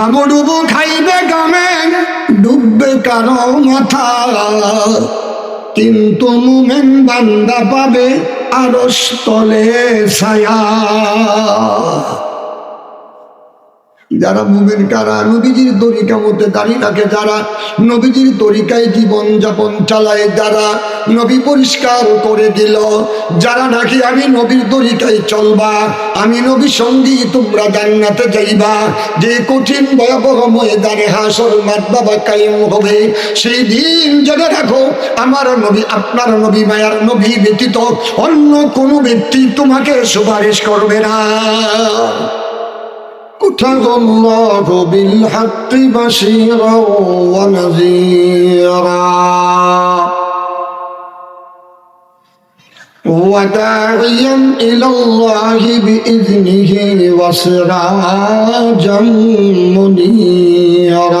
হাবুডুবু খাইবে গামে ডুববে কারও মাথা। কিন্তু মুমেন বান্দা পাবে আরস তলে ছায়া। যারা মুমেন কারা নবীজির তরিকা মধ্যে দাঁড়িয়ে থাকে, যারা নবীজির তরিকায় জীবন যাপন চালায়, যারা নবী পরিষ্কার করে দিল, যারা নাকি আমি নবীর তরিকায় চলবা, আমি নবী সঙ্গী, তোমরা জান্নাতে যাইবা। যে কঠিন ভয়াবহ ময়দানে হাসর মাত বাবা কায়েম হবে, সেই দিন জেনে রাখো, আমার নবী, আপনার নবী মায়ার নবী ব্যতীত অন্য কোনো ব্যক্তি তোমাকে সুপারিশ করবে না। كتب الله بالحق بشيرا ونذيرا. وداعيا إلى الله بإذنه وسراجا منيرا.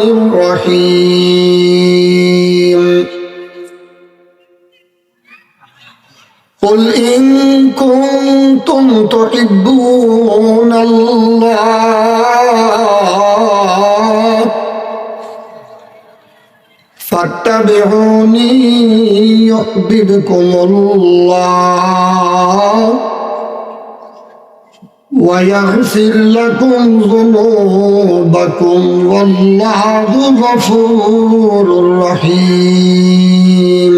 الرحيم قل إن كنتم تحبون الله فاتبعوني يحببكم الله ويغفر لكم ذنوبكم والله غفور رحيم.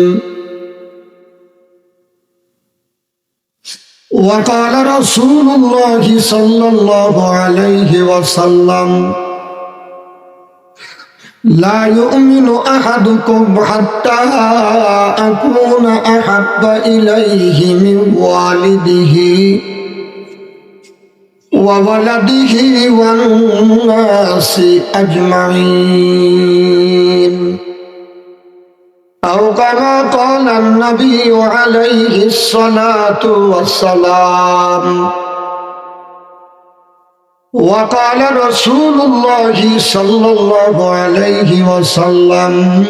وقال رسول الله صلى الله عليه وسلم لا يؤمن أحدكم حتى أكون أحب إليه من والده. وولده والناس أجمعين. أو كما قال النبي عليه الصلاة والسلام وقال رسول الله صلى الله عليه وسلم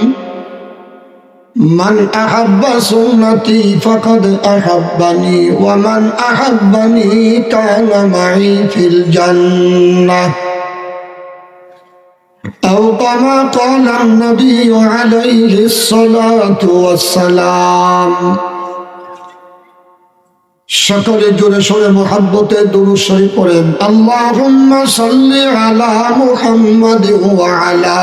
من أحب سنتي فقد أحبني ومن أحبني كان معي في الجنة أو كما قال النبي عليه الصلاة والسلام সকলে জোরে সোরে মোহাব্বতে দুরু শরীফ পড়েন আল্লাহুম্মা সাল্লি আলা মুহাম্মাদ ওয়া আলা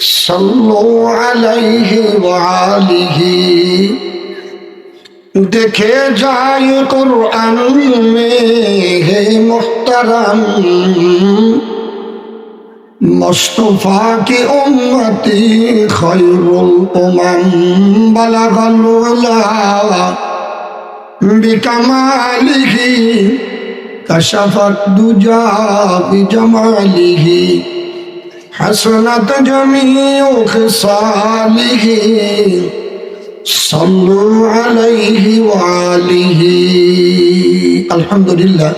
صلوا عليه وآله دیکھے جائے قرآن میں ہے محترم مصطفیٰ کی امتی خیر الامم بلغ الولا بکمالہ کشف الدجا بجمالہ حسنت جميع خصاله. صلوا عليه وآله. الحمد لله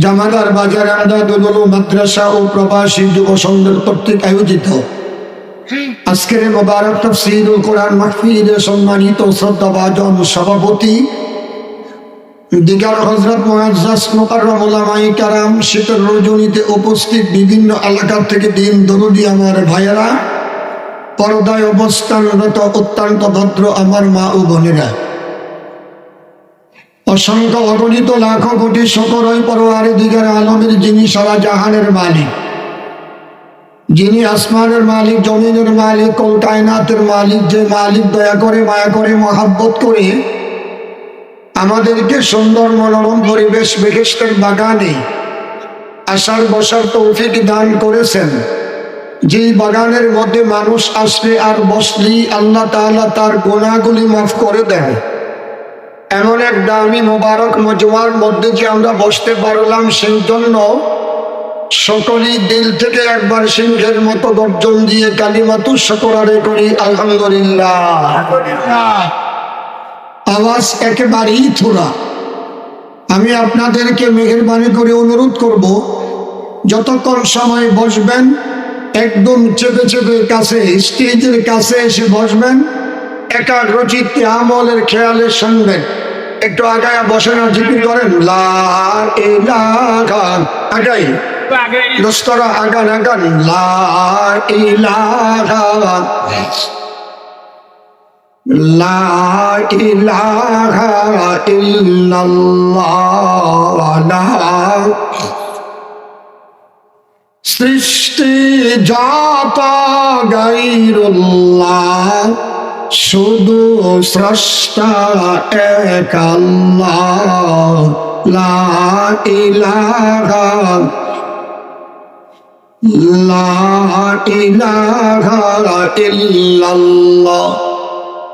জামাদার বাজার আমদাদুল মাদ্রাসা ও প্রবাসী যুব সংঘের কর্তৃক আয়োজিত। আজকের মোবারক তফসিরুল কোরআন মাহফিলের সম্মানিত শ্রদ্ধাভাজন সভাপতি দিগার হজরত কারাম শীতের রজনীতে উপস্থিত বিভিন্ন এলাকার থেকে দিন দরুদি আমার ভাইয়েরা, পর্দায় অবস্থানরত অত্যন্ত ভদ্র আমার মা ও বোনেরা। অসংখ্য অগণিত লাখো কোটি শকরই পরোয়ারে দিগার আলমের যিনি সারা জাহানের মালিক। যিনি আসমানের মালিক, জমিনের মালিক কল কায়নাতের মালিক, যে মালিক দয়া করে, মায়া করে, মহাব্বত করে আমাদেরকে সুন্দর মনোরম পরিবেশ বেহেস্তের বাগানে আসার বসার তৌফিক দান করেছেন। যেই বাগানের মধ্যে মানুষ আসলে আর বসলি আল্লাহ তাআলা তার গোনাগুলি মাফ করে দেন। এমন এক দামি মোবারক মজমার মধ্যে যে আমরা বসতে পারলাম সেই জন্য সকলেই দিল থেকে একবার সিংহের মতো গর্জন দিয়ে কালিমাতু সকরারে করি আলহামদুলিল্লাহ। আওয়াজ একেবারেই থোড়া। আমি আপনাদেরকে মেহরবানি করে অনুরোধ করব যতক্ষণ সময় বসবেন একদম চেপে চেপে কাছে স্টেজের কাছে এসে বসবেন একাগ্রচিত্তে আমলের খেয়ালে শুনবেন। একটু আগায় বসেন আর জিপি করেন আগাই। দোস্তরা আগান আগান লা লা ইলাহা ইল্লাল্লাহ সৃষ্টি জাত গাইরুল্লাহ, শুধু স্রষ্টা এক আল্লাহ। লা ইলাহা লা ইলাহা ইল্লাল্লাহ।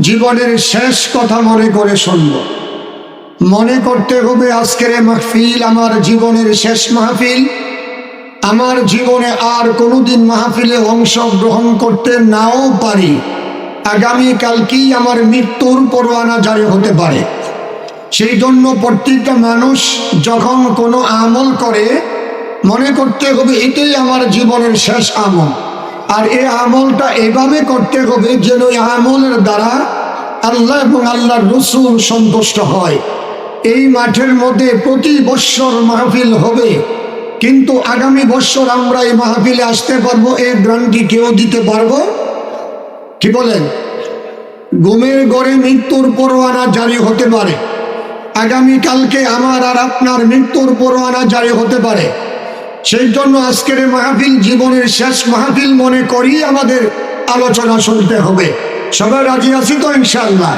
জীবনের শেষ কথা মনে করে শুনব। মনে করতে হবে আজকের মাহফিল আমার জীবনের শেষ মাহফিল। আমার জীবনে আর কোনোদিন মাহফিলে অংশগ্রহণ করতে নাও পারি। আগামী কালকেই আমার মৃত্যুর পরোয়ানা জারি হতে পারে। সেই জন্য প্রত্যেকটা মানুষ যখন কোনো আমল করে, মনে করতে হবে এটাই আমার জীবনের শেষ আমল। আর এই আমলটা এভাবে করতে হবে যেন এই আমলের দ্বারা আল্লাহ এবং আল্লাহর রসুল সন্তুষ্ট হয়। এই মাঠের মধ্যে প্রতি বৎসর মাহফিল হবে। কিন্তু আগামী বৎসর আমরা এই মাহফিলে আসতে পারব, এই গ্রান্টি কেউ দিতে পারব? কি বলেন? ঘুমের গড়ে মৃত্যুর পরোয়ানা জারি হতে পারে। আগামী কালকে আমার আর আপনার মৃত্যুর পরোয়ানা জারি হতে পারে। সেই জন্য আজকের মাহফিল জীবনের শেষ মাহফিল মনে করি আমাদের আলোচনা শুনতে হবে। সবাই রাজি আছি তো ইনশাল্লাহ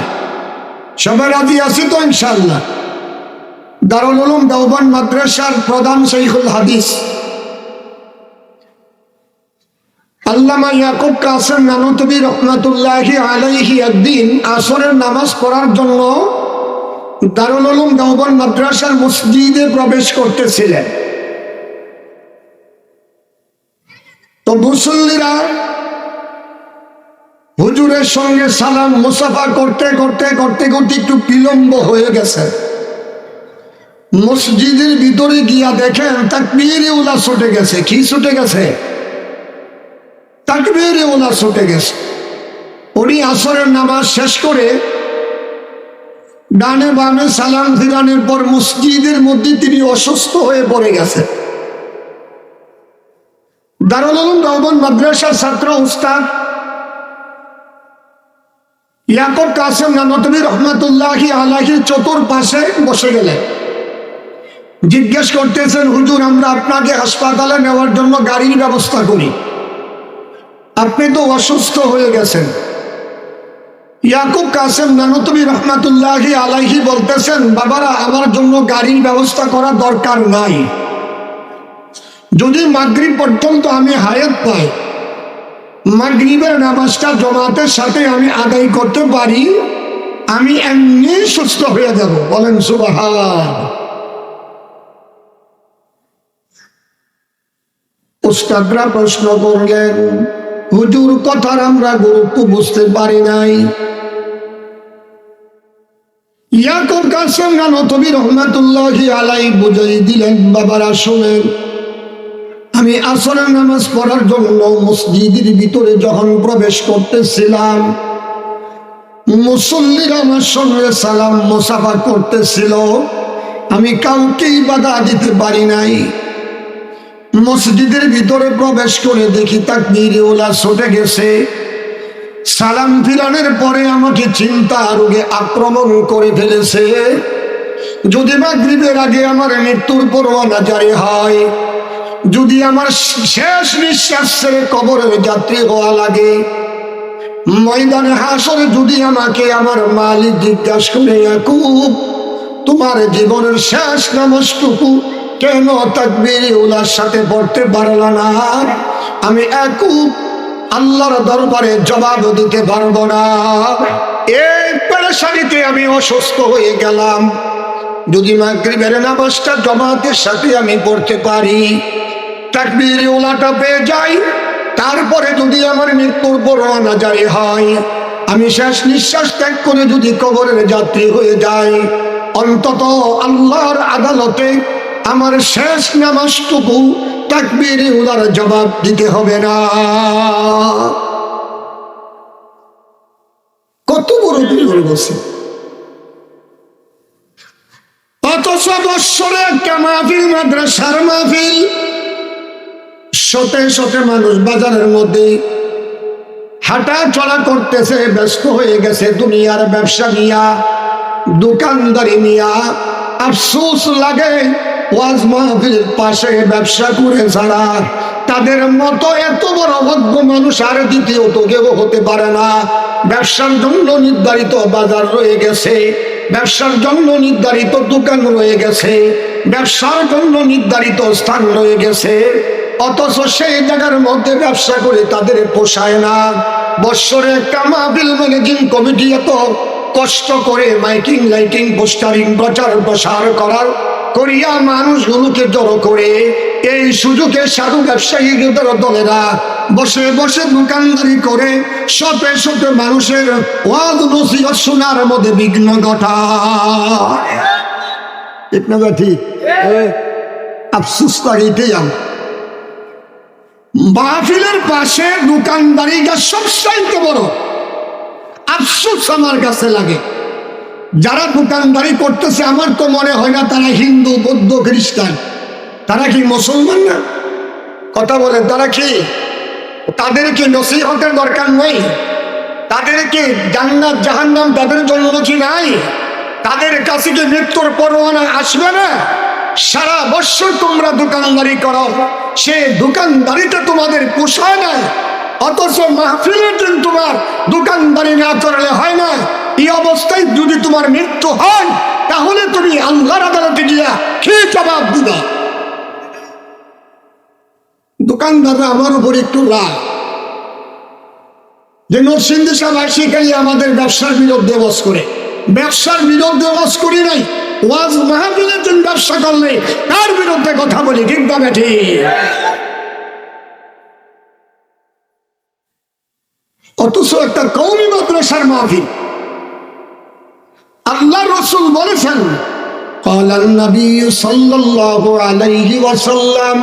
সবাই রাজি আছি তো ইনশাল্লাহ দারুল উলুম দেওবান মাদ্রাসার প্রধান শৈখুল হাদিস। আল্লামা ইয়াকুব কাসেম নানুতবি রহমাতুল্লাহি আলাইহি একদিন আসরের নামাজ পড়ার জন্য দারুল উলুম দেওবান মাদ্রাসার মসজিদে প্রবেশ করতেছিলেন। তো মুসল্লিরা হুজুরের সঙ্গে সালাম মুসাফা করতে করতে করতে করতে একটু বিলম্ব হয়ে গেছে। মসজিদের ভিতরে গিয়া দেখেন তাকবীরে ওলা ছুটে গেছে। কি ছুটে গেছে? তাকবীরে ওলা ছুটে গেছে। উনি আসরের নামাজ শেষ করে ডানে বামে সালাম ফিরানের পর মসজিদের মধ্যে তিনি অসুস্থ হয়ে পড়ে গেছে দারুল উলুম দেওবন্দ মাদ্রাসার ছাত্র উস্তাদ ইয়াকুব কাসেম নানতবী রহমতুল্লাহি আলাহির চতুর্পাশে বসে গেলেন জিজ্ঞেস করতেছেন, হুজুর, আমরা আপনাকে হাসপাতালে নেওয়ার জন্য গাড়ির ব্যবস্থা করি। আপনি তো অসুস্থ হয়ে গেছেন। ইয়াকুব কাসেম নানতবী রহমাতুল্লাহি আলাইহি বলতেছেন, বাবারা, আমার জন্য গাড়ির ব্যবস্থা করা দরকার নাই। যদি মাগরিব পর্যন্ত আমি হায়াত পাই, মাগরিবের নামাজটা জমাতের সাথে আমি আদায় করতে পারি, আমি এমনি সুস্থ হয়ে যাব। বলেন সুবাহ উস্তাদরা প্রশ্ন করলেন, হুজুর, কথার আমরা গুরুত্ব বুঝতে পারি নাই। ইয়াকুব কাসেম নতবী রহমাতুল্লাহি আলাই বুঝাই দিলেন, বাবারা, শুনেন। আমি আসরের নামাজ পড়ার জন্য মসজিদের ভিতরে যখন প্রবেশ করতেছিলাম, মুসল্লিরা আমার সঙ্গে সালাম মোসাফা করতেছিল। আমি কাউকেই বাধা দিতে পারি নাই। মসজিদের ভিতরে প্রবেশ করে দেখি তাকবীর ওলা ছুটে গেছে। সালাম ফিরানের পরে আমাকে চিন্তা রোগে আক্রমণ করে ফেলেছে। যদি মাগরিবের আগে আমার মৃত্যুর পরোয়ানা জারি হয় যদি আমার শেষ নিঃশ্বাস ছেড়ে কবরের যাত্রী হওয়া লাগে, ময়দানে হাসরে যদি আমাকে আমার মালিক জিজ্ঞাসা করে, ইয়াকুব, তোমার জীবনের শেষ নামসটুকু কেন তাকবীর উলার সাথে পড়তে পারলা না আমি একুব আল্লাহর দরবারে জবাব দিতে পারব না। এই পেরেশানিতে আমি অসুস্থ হয়ে গেলাম। যদি মাগরিবের নামাজটা জমাতের সাথে আমি পড়তে পারি তাকবীর উলাটা পেয়ে যাই, তারপরে যদি আমার মৃত্যুর পরোয়ানা জারি হয়। আমি শেষ নিঃশ্বাস ত্যাগ করে যদি কবরের যাত্রী হয়ে যাই, অন্তত আল্লাহর আদালতে আমার শেষ নামাজটুকু তাকবীর উলার জবাব দিতে হবে না। কত বড় বসে অথচ বৎসরে একটা মাহফিল, মাদ্রাসার মাহফিল শতে শতে মানুষ বাজারের মধ্যে হাঁটা চলা করতেছে, ব্যস্ত হয়ে গেছে দুনিয়ার ব্যবসা নিয়া, দোকানদারি নিয়া। আফসোস লাগে, ওয়াজ মাহফিল পাশে ব্যবসা করে ছাড়া তাদের মতো এত বড় অভাগ্য মানুষ আর দ্বিতীয়ত কেউ হতে পারে না। ব্যবসার জন্য নির্ধারিত বাজার রয়ে গেছে, ব্যবসার জন্য নির্ধারিত দোকান রয়ে গেছে, ব্যবসার জন্য নির্ধারিত স্থান রয়ে গেছে। অথচ সেই জায়গার মধ্যে ব্যবসা করে তাদের পোষায় না। বৎসরে মাহফিল ম্যানেজিং কমিটি এত কষ্ট করে মাইকিং, লাইটিং, পোস্টারিং, প্রচার প্রসার করার করিয়া মানুষগুলোকে জড়ো করে, এই সুযোগে সাধু ব্যবসায়ীদের দলেরা বসে বসে দোকানদারি করে শপে শপে মানুষের শোনার মধ্যে বিঘ্ন ঘটায়। ঠিক না বা ঠিক আফসুস লাগিতেই আমার মাহফিলের পাশে দোকানদারিটা সবচাইতে বড়। আফসোস আমার কাছে লাগে। যারা দোকানদারি করতেছে, আমার তো মনে হয় না তারা হিন্দু, বৌদ্ধ, খ্রিস্টান। তারা কি মুসলমান না? কথা বলেন, তারা কি? তাদের কি নসিহতের দরকার নেই? তাদের কি জান্নাত, জাহান্নাম তাদের জন্য কি নাই? তাদের কাছে কি মৃত্যুর পরোয়ানা আসবে না? সারা বছর তোমরা দোকানদারি করো। সে দোকানদারিটা তোমাদের পোষায় না অথচ মাহফিলের দিন তোমার দোকানদারি না করলে হয় না এই অবস্থায় যদি তোমার মৃত্যু হয়, তাহলে তুমি আল্লাহর আদালতে গিয়া কি জবাব দিবা? দোকানদাররা আমার উপর একটু রাগ। যে নরসিংদী সভায় সেখানে আমাদের ব্যবসার বিরুদ্ধে বস করে। ব্যবসার বিরুদ্ধে বস করি নাই ওয়াজ মাহফিলের জন্য ব্যবসা করলে তার বিরুদ্ধে কথা বলি ঠিক না বেঠি অথচ একটা কৌমি মাদ্রাসার মাহফিল আল্লাহ রসুল বলেছেন قال النبي صلى الله عليه وسلم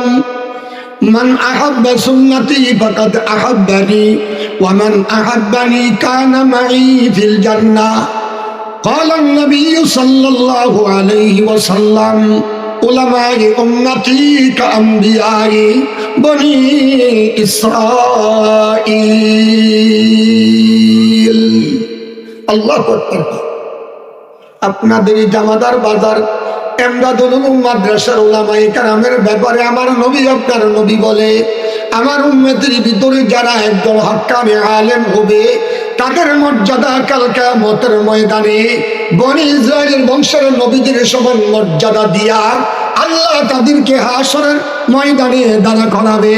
من أحب سنتي فقد أحبني ومن أحبني كان معي في الجنة قال النبي صلى الله عليه وسلم علماء أمتي كأنبياء بني إسرائيل الله أكبر আপনাদের এই জামাদার বাজার এমদাদুল উলুম মাদ্রাসার ওলামাই কারামের ব্যাপারে আমার নবী আপনার নবী বলে আমার উম্মতের ভিতরে যারা একদল হক্কামে আলেম হবে তাদের মর্যাদা কালকা মতের ময়দানে বনি ইসরায়েলের বংশের নবীদের সমান মর্যাদা দিয়া আল্লাহ তাদেরকে হাসরের ময়দানে দাঁড়া করাবে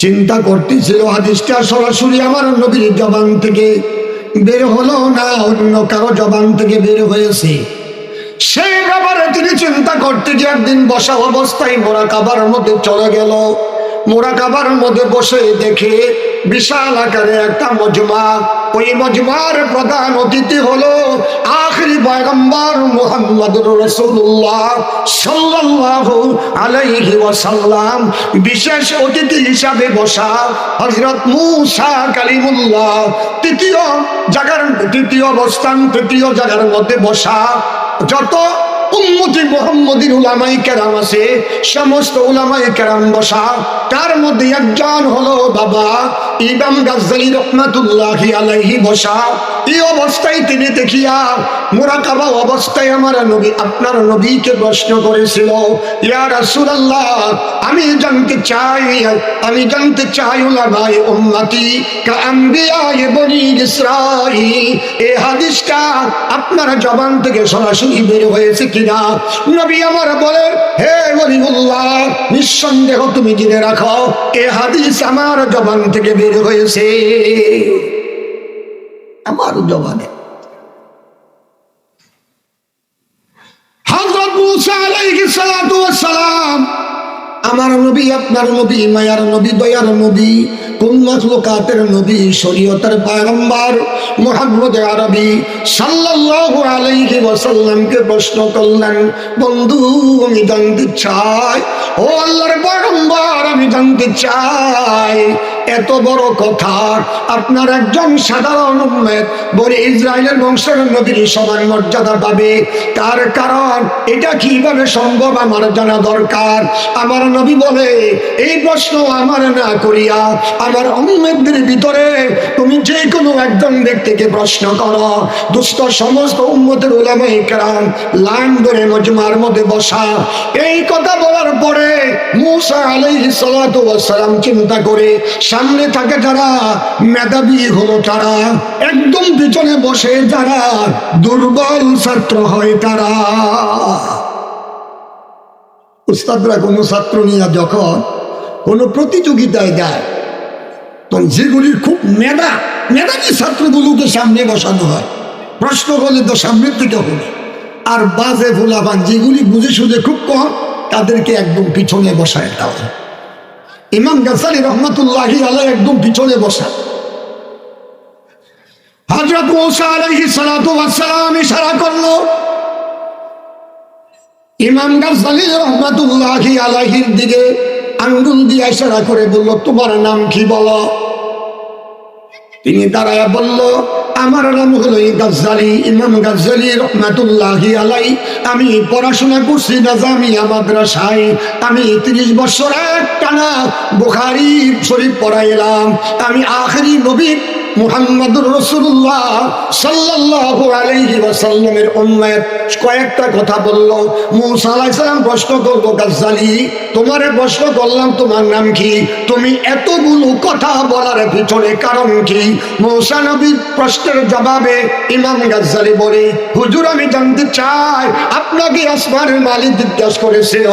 চিন্তা করতেছিল হাদিসটা সরাসরি আমার নবীর জবান থেকে। বের হলো না, অন্য কারও জবান থেকে বের হয়েছে। সেই ব্যাপারে তিনি চিন্তা করতে যে একদিন বসা অবস্থায় মোরা কাবার মধ্যে চলে গেল। মোরা কাবার মধ্যে বসে দেখে বিশাল আকারে একটা মজমা। ওই মজমার প্রধান অতিথি হলো আখরি পয়গম্বর মুহাম্মদুর রাসূলুল্লাহ সাল্লাল্লাহু আলাইহি ওয়াসাল্লাম। বিশেষ অতিথি হিসাবে বসা হযরত মূসা কালিমুল্লাহ। তৃতীয় জায়গার তৃতীয় অবস্থান, তৃতীয় জায়গার মধ্যে বসা। যত উম্মতি মোহাম্মদীর উলামাই কেরাম আছে, সমস্ত উলামাই কেরাম বসা। তার মধ্যে একজন হলো বাবা ইমাম গাজ্জালি রহমাতুল্লাহি আলাইহি বসা। এই অবস্থায় তিনি দেখিয়া মোরাকাবা অবস্থায় আমার নবী, আপনার নবীকে প্রশ্ন করেছিল, ইয়া রাসূলুল্লাহ, আমি জানতে চাই, আমি জানতে চাই উলামাই উম্মতি হাদিসটা আপনার জবান থেকে সরাসরি বের হয়েছে কিনা? নবী আমার বলে, হে নিঃসন্দেহ তুমি জেনে রাখো, এ হাদিস আমার জবান থেকে বের হয়েছে। আমার জবানে হযরত মুসা আলাইহিস সালাতু ওয়াস সালাম আমার নবী, আপনার নবী, মায়ার নবী, দয়ার নবী আরবি প্রশ্ন করলেন, বন্ধু, আমি জানতে চাই, ও আল্লাহর পয়গম্বর, আমি জানতে চাই। এত বড় কথা। আপনার একজন সাধারণ উম্মেদ বলে ইসরায়েলের বংশের নবীর সমান মর্যাদা পাবে তার কারণ এটা কীভাবে সম্ভব আমার জানা দরকার। আমার নবী বলে, এই প্রশ্ন আমার না করিয়া আমার উম্মেদদের ভিতরে তুমি যে কোনো একজন ব্যক্তিকে প্রশ্ন করো। দুস্থ সমস্ত উম্মতের উলামায়ে কেরাম লাইন ধরে মজমার মধ্যে বসা। এই কথা বলার পরে মুসা ওয়াস সালাম চিন্তা করে সামনে থাকে যারা মেধাবী হলো তারা, একদম পিছনে বসে যারা দুর্বল ছাত্র হয় তারা। উস্তাদরা কোনো ছাত্র নিয়ে যখন কোনো প্রতিযোগিতায় দেয় তখন যেগুলির খুব মেধা, মেধাবী ছাত্রগুলোকে সামনে বসানো হয়। প্রশ্ন করলে তো সামনের থেকে হবে। আর বাজে ভোলাবান যেগুলি বুঝে সুঝে খুব কম, তাদেরকে একদম পিছনে বসায় দেওয়া ইমাম গাজারি রহমতুল্লাহ আলাই একদম পিছনে বসা। হাজরত মৌসা আলাইহি সালাতু ওয়াসসালাম ইশারা করল, ইমাম গাছালি রহমতুল্লাহ আলাহির দিকে আঙ্গুল দিয়ে ইশারা করে বলল, তোমার নাম কি বলো? তিনি দাঁড়ায় বলল, আমার নাম হলো গাজ্জালি, ইমাম গাজ্জালি রহমাতুল্লাহ আলাই আমি পড়াশোনা করছি নাজামিয়া মাদ্রাসায়। আমি তিরিশ বছর এক টানা বুখারি শরীফ পড়াইলাম। আমি আখেরি নবী প্রশ্নের জবাবে ইমাম গাজ্জালি বলে, হুজুর, আমি জানতে চাই, আপনাকে আসমানের মালিক জিজ্ঞাসা করেছিল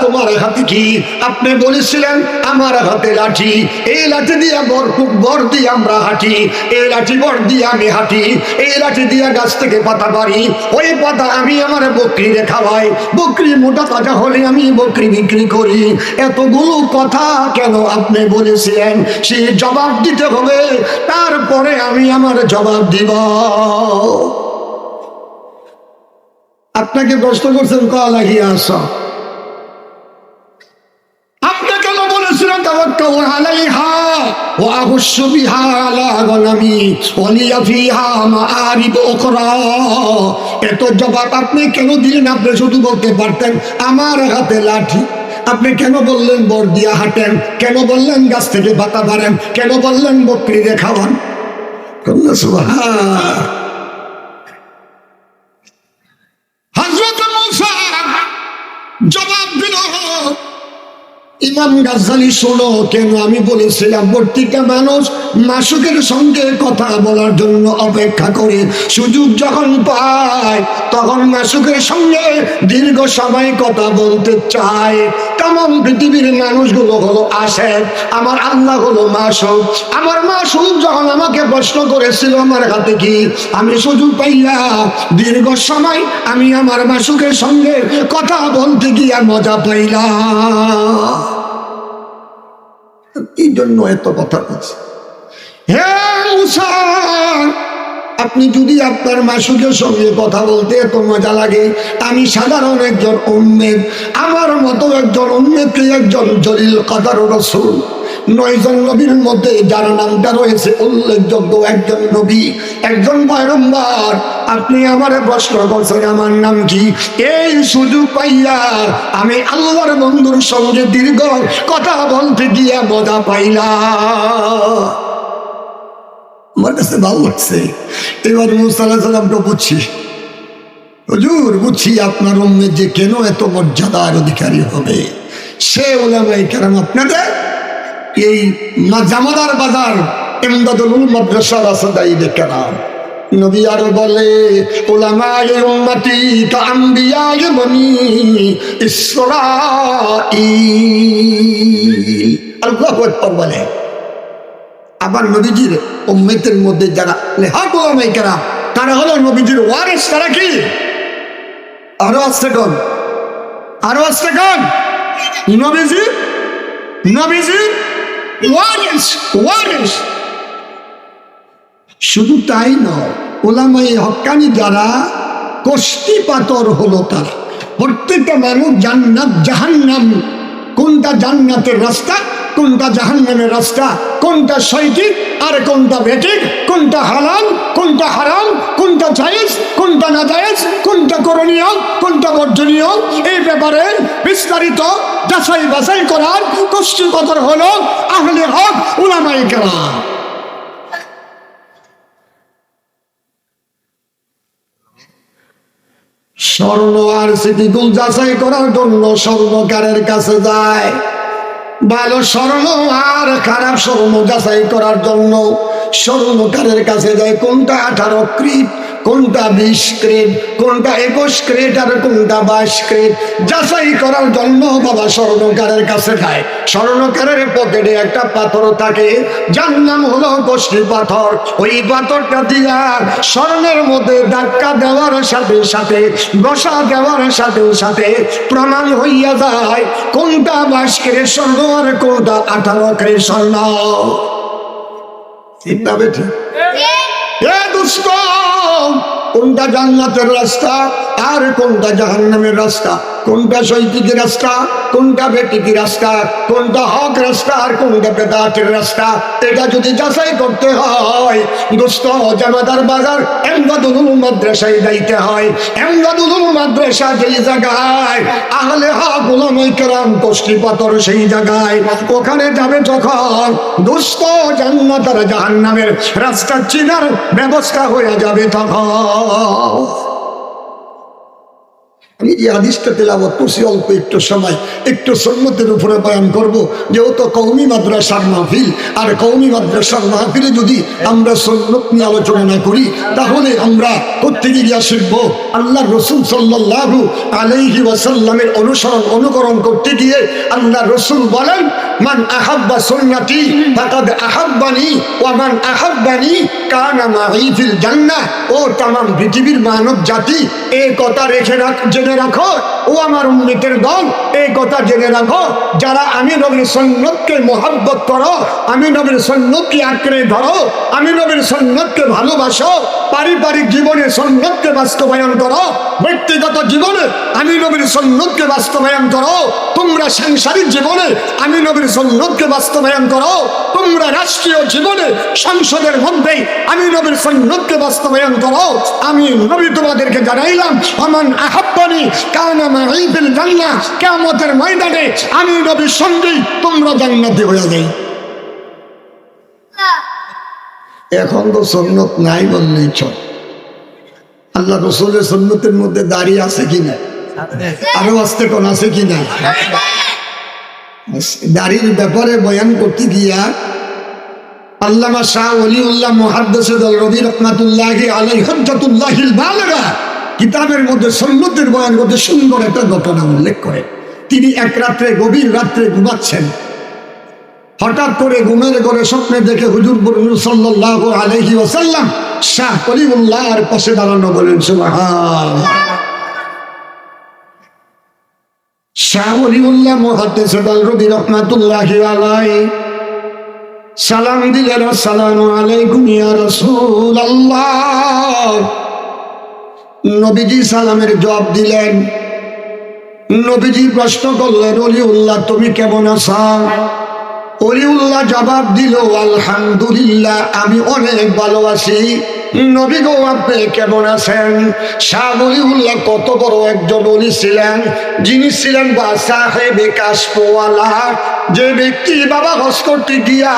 তোমার হাতে কি? আপনি বলেছিলেন, আমার হাতে লাঠি। এই লাঠি দিয়ে বর বর দিয়ে আমরা হাঁটি। এই লাঠি বর দিয়ে আমি হাঁটি। এই লাঠি দিয়ে গাছ থেকে পাতা পারি ওই পাতা আমি আমার বকরি খাওয়াই। বকরি মোটা তাজা হলে আমি বকরি বিক্রি করি। এতগুলো কথা কেন আপনি বলেছিলেন সে জবাব দিতে হবে। তারপরে আমি আমার জবাব দিব। আপনাকে প্রশ্ন করছেন ক লাগিয়ে আস। আপনি কেন বলেছিলেন, তাওয়াক্কাল আলাইহা? ওয়া আহুশু বিহা আলা গনামি ওয়া লিয়া ফিহা এত জবাব আপনি কেন দিলেন? আপনি শুধু বলতে পারতেন, আমার হাতে লাঠি। আপনি কেন বললেন বর দিয়া হাঁটেন? কেন বললেন গাছ থেকে পাতা পারেন কেন বললেন বকরি খাওয়ান সুবহান। হযরত ইমাম গাজ্জালি, শোনো, কেন আমি বলেছিলাম প্রত্যেকটা মানুষ মাসুকের সঙ্গে কথা বলার জন্য অপেক্ষা করে। সুযোগ যখন পায়, তখন মাসুকের সঙ্গে দীর্ঘ সময় কথা বলতে চায়। তেমন পৃথিবীর মানুষগুলো হলো আসে, আমার আল্লাহ হলো মাসুক আমার মাসুক যখন আমাকে প্রশ্ন করেছিল, আমার হাতে কি আমি সুযোগ পাইয়া দীর্ঘ সময় আমি আমার মাসুকের সঙ্গে কথা বলতে গিয়ে মজা পাইলাম? এই জন্য এত কথা বলছি। হ্যাঁ মুসা আপনি যদি আপনার মাসুকের সঙ্গে কথা বলতে এত মজা লাগে আমি সাধারণ একজন উম্মেদ। আমার মতো একজন উম্মেদকে একজন জলিল কাদার রসুল। নয়জন নবীর মধ্যে যার নামটা রয়েছে উল্লেখযোগ্য একজন নবী, একজন পয়গম্বর। আপনি আমার প্রশ্ন করছেন, আমার নাম কি? এই সুযোগ পাইয়া আমি আল্লাহর বন্ধুর সঙ্গে দীর্ঘ কথা বলতে গিয়ে মজা পাইলাম। আমার কাছে ভালো লাগছে। এবার মুসাল্লাহ সাল্লামটা বুঝছি। হুজুর, বুঝছি আপনার উম্মেদ যে কেন এত মর্যাদার অধিকারী হবে? সে ওলামাই কেরাম আপনাদের এই জামাদার বাজার এমদাদুল কেরাম নবী আরও বলে বলে আবার নবীজির উম্মেতের মধ্যে যারা লেহা গোলামাই কেরাম, তারা হলো নবীজির ওয়ারিস, তারা কি? আরও আসতে কন? আরও আসতে কন? নবীজি? নবীজি? ওয়ারিস ওয়ারিস। শুধু তাই নয় ওলামাই হকানি যারা কষ্টি পাতর হলো তারা। প্রত্যেকটা মানুষ জান্নাত, জাহান্নাম, কোনটা জান্নাতের রাস্তা? কোনটা জাহান্নামের রাস্তা, কোনটা সৈকিক আর কোনটা বেটিক কোনটা হালাল, কোনটা হারাম, কোনটা জায়েজ, কোনটা না জায়েজ কোনটা করণীয়, কোনটা বর্জনীয়, এই ব্যাপারে বিস্তারিত যাচাই বাছাই করার কষ্টি পাথর হলো আহলে হক উলামাই কেরাম। স্বর্ণ আর স্মৃতিগুল যাচাই করার জন্য স্বর্ণকারের কাছে যায়। ভালো স্বর্ণ আর খারাপ স্বর্ণ যাচাই করার জন্য স্বর্ণকারের কাছে যায়। কোনটা আঠারো ক্রিপ কোনটা বিশ ক্রেট, কোনটা একুশ ক্রেট আর কোনটা বাইশ ক্রেট যাচাই করার জন্য বাবা স্বর্ণকারের কাছে যায়। স্বর্ণকারের পকেটে একটা পাথর থাকে, যার নাম হলো কষ্টি পাথর। ওই পাথরটা দিয়া স্বর্ণের মধ্যে ধাক্কা দেওয়ার সাথে সাথে, বসা দেওয়ার সাথে সাথে প্রমাণ হইয়া যায়, কোনটা বাইশ ক্রেট স্বর্ণ আর কোনটা আঠারো ক্রেট স্বর্ণ। চিন্তা বেঠে? এ দুষ্ট কোনটা জান্নাতের রাস্তা আর কোনটা জাহান্নামের রাস্তা? কোনটা শৈতিকি রাস্তা কোনটা বেটিকি রাস্তা কোনটা হক রাস্তা আর কোনটা বেদাতের রাস্তা, এটা যদি যাচাই করতে হয়, দোস্ত জামাদার বাজার এমদাদুল মাদ্রাসায় যাইতে হয়। এমদাদুল মাদ্রাসা যেই জায়গায়, আহলে হক উলামায়ে কেরাম কষ্টি পাথর সেই জায়গায়, ওখানে যাবে যখন দুস্থ জান্নাতার জাহান্নামের রাস্তা চিনার ব্যবস্থা হয়ে যাবে তখন। আমি যে হাদিসটা তেলাবত করছি অল্প একটু সময়। একটু সন্ন্যতের উপরে বয়ান করব। যেহেতু কৌমি মাদ্রাসার মাহফিল, আর কৌমি মাদ্রাসার মাহফিলে যদি আমরা সন্ন্যত নিয়ে আলোচনা না করি, তাহলে আমরা প্রত্যেকে গিয়া শিখব? আল্লাহ রসুল সাল্লাহু আলাইহি ওয়াসাল্লামের অনুসরণ, অনুকরণ করতে গিয়ে আল্লাহ রসুল বলেন মান আহাব্বা সুন্নতি ফাকাদ আহাব্বানি ওয়া মান আহাব্বানি কানা মাই ফিল জান্নাহ। ও তামাম পৃথিবীর মানব জাতি এই কথা রেখে রাখ, জেনে রাখো। ও আমার উন্নতির দল, এই কথা জেনে রাখো। যারা আমি নবীর সন্ন্যতকে মোহাব্বত করো, আমি নবীর সন্ন্যতকে আঁকড়ে ধরো, আমি নবীর সন্ন্যতকে ভালোবাসো, পারিবারিক জীবনে সন্ন্যতকে বাস্তবায়ন করো, ব্যক্তিগত জীবনে আমি নবীর সন্ন্যতকে বাস্তবায়ন করো, তোমরা সাংসারিক জীবনে আমি নবীর সন্ন্যতকে বাস্তবায়ন করো, তোমরা রাষ্ট্রীয় জীবনে সংসদের মধ্যেই আমি নবীর সন্ন্যতকে বাস্তবায়ন করো। আমি নবী তোমাদেরকে জানাইলাম আমান আহাব্বানি কানা জান্নাহ কিয়ামতের ময়দানে আমি নবীর সঙ্গেই তোমরা জান্নাতে হয়ে যাই এখন তো সন্ন্যত নাই বললেই আল্লাহ রসুলের সন্ন্যতের মধ্যে দাঁড়িয়ে আছে কিনা আরও আসতে কোন আছে কিনা দাড়ির ব্যাপারে বয়ান করতে গিয়া আল্লামা শাহ অলিউল্লাহ মুহাদ্দিস দল রবি রহমাতুল্লাহি আলাই হজ্জাতুল্লাহিল বালাগা কিতাবের মধ্যে, সন্ন্যতের বয়ান করতে সুন্দর একটা ঘটনা উল্লেখ করে। তিনি এক রাত্রে গভীর রাত্রে ঘুমাচ্ছেন। হঠাৎ করে ঘুমের ঘরে স্বপ্নে দেখে হুজুর বরুল সাল্লাল্লাহু আলাইহি ওয়াসাল্লাম, শাহ কলিমুল্লাহর পাশে দাঁড়ানো বলেন শাহ অলিউল্লাহ মুহাদ্দিস দল রবি রহমাতুল্লাহি আলাইহি। সালাম দিলেন, আসসালামু আলাইকুম ইয়া রাসূলুল্লাহ। নবীজি সালামের জবাব দিলেন, নবীজি প্রশ্ন করলেন, অলিউল্লাহ, তুমি কেমন আছো? অলিউল্লাহ জবাব দিল, আলহামদুলিল্লাহ, আমি অনেক ভালো আছি। নবী গো, আপনি কেমন আছেন? শাহ অলিউল্লাহ কত বড় একজন অলি ছিলেন, যিনি ছিলেন বা সাহেবে কাশপোয়ালা যে ব্যক্তি বাবা হস গিয়া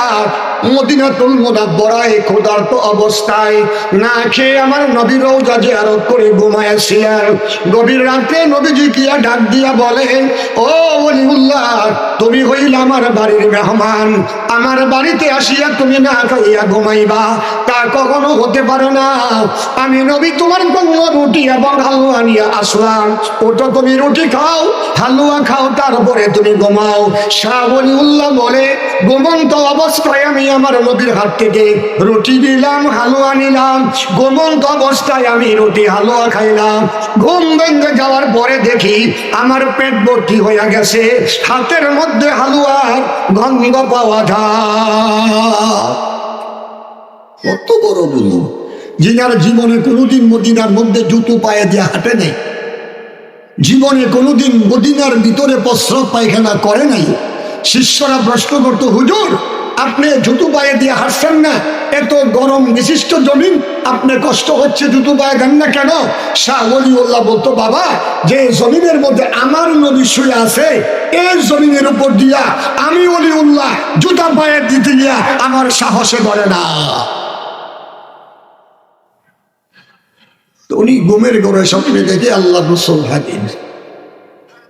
মদিনাতুল মুনাব্বরায় ক্ষুধার্ত অবস্থায়। না খেয়ে আমার নবীর রোজা জিয়ারত করে ঘুমাইছিলেন গভীর রাত্রে নবীজি গিয়া ডাক দিয়া বলে ও অলিউল্লাহ তুমি হইল আমার বাড়ির মেহমান। আমার বাড়িতে আসিয়া তুমি না খাইয়া ঘুমাইবা। তা কখনো হতে পারে না। আমি নবী তোমার কোনো রুটি এবং হালুয়া নিয়ে আসলাম। ওটা তুমি রুটি খাও, হালুয়া খাও, তারপরে তুমি ঘুমাও। শাহ বলে, ঘুমন্ত অবস্থায় আমি আমার নবীর হাত থেকে রুটি দিলাম, হালুয়া নিলাম ঘুমন্ত অবস্থায় আমি রুটি, হালুয়া খাইলাম। ঘুম ভেঙে যাওয়ার পরে দেখি আমার পেট ভর্তি হয়ে গেছে, হাতের মধ্যে হালুয়ার গন্ধ পাওয়া যায়। কত বড় বলু যিনার জীবনে কোনোদিন মদিনার মধ্যে জুতো পায়ে দিয়ে হাঁটে নেই। জীবনে কোনোদিন মদিনার ভিতরে প্রস্রাব পায়খানা করে নাই। শিষ্যরা প্রশ্ন করতো, হুজুর আপনি জুতু পায়ে দিয়ে হাসছেন না? এত গরম বিশিষ্ট জমিন, আপনি কষ্ট হচ্ছে জুতো পায়ে দেন না কেন? শাহ বলতো, বাবা, যে জমিনের মধ্যে আমার নদী শুয়ে আছে এই জমিনের উপর দিয়া আমি অলিউল্লাহ জুতা পায়ে দিতে গিয়া আমার সাহসে ধরে না। উনি ঘুমের ঘরে স্বপ্নে দেখে আল্লাহ রসুল হাকিম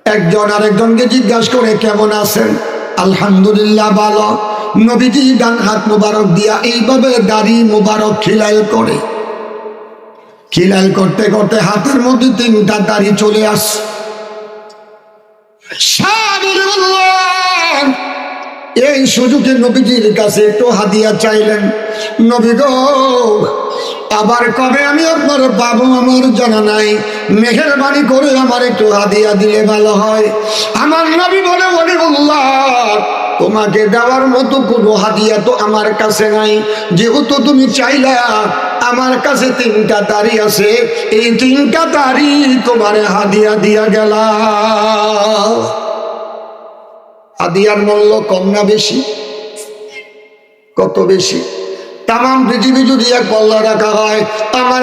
একজন আরেকজনকে জিজ্ঞাসা করে, কেমন আছেন? আলহামদুলিল্লাহ ভালো। নবীজি ডান হাত মুবারক দিয়া এইভাবে দাড়ি মুবারক খিলাল করে। খিলাল করতে করতে হাতের মধ্যে তিনটা দাড়ি চলে আস। এই সুযোগে নবীজির কাছে একটু হাদিয়া চাইলেন। নবী আবার কবে আমি আপনার পাবো আমার জানা নাই? মেহেরবানি করে আমার একটু হাদিয়া দিলে ভালো হয়। আমার নবী বলে বলে তোমাকে দেওয়ার মতো কোনো হাদিয়া তো আমার কাছে নাই। যেহেতু তুমি চাইলা, আমার কাছে তিনটা তারি আছে। এই তিনটা দাড়ি তোমার হাদিয়া দিয়া গেলা। হাদিয়ার মূল্য কম না বেশি? কত বেশি? তাম পৃথিবী যদি এক পল্লা রাখা হয় আমার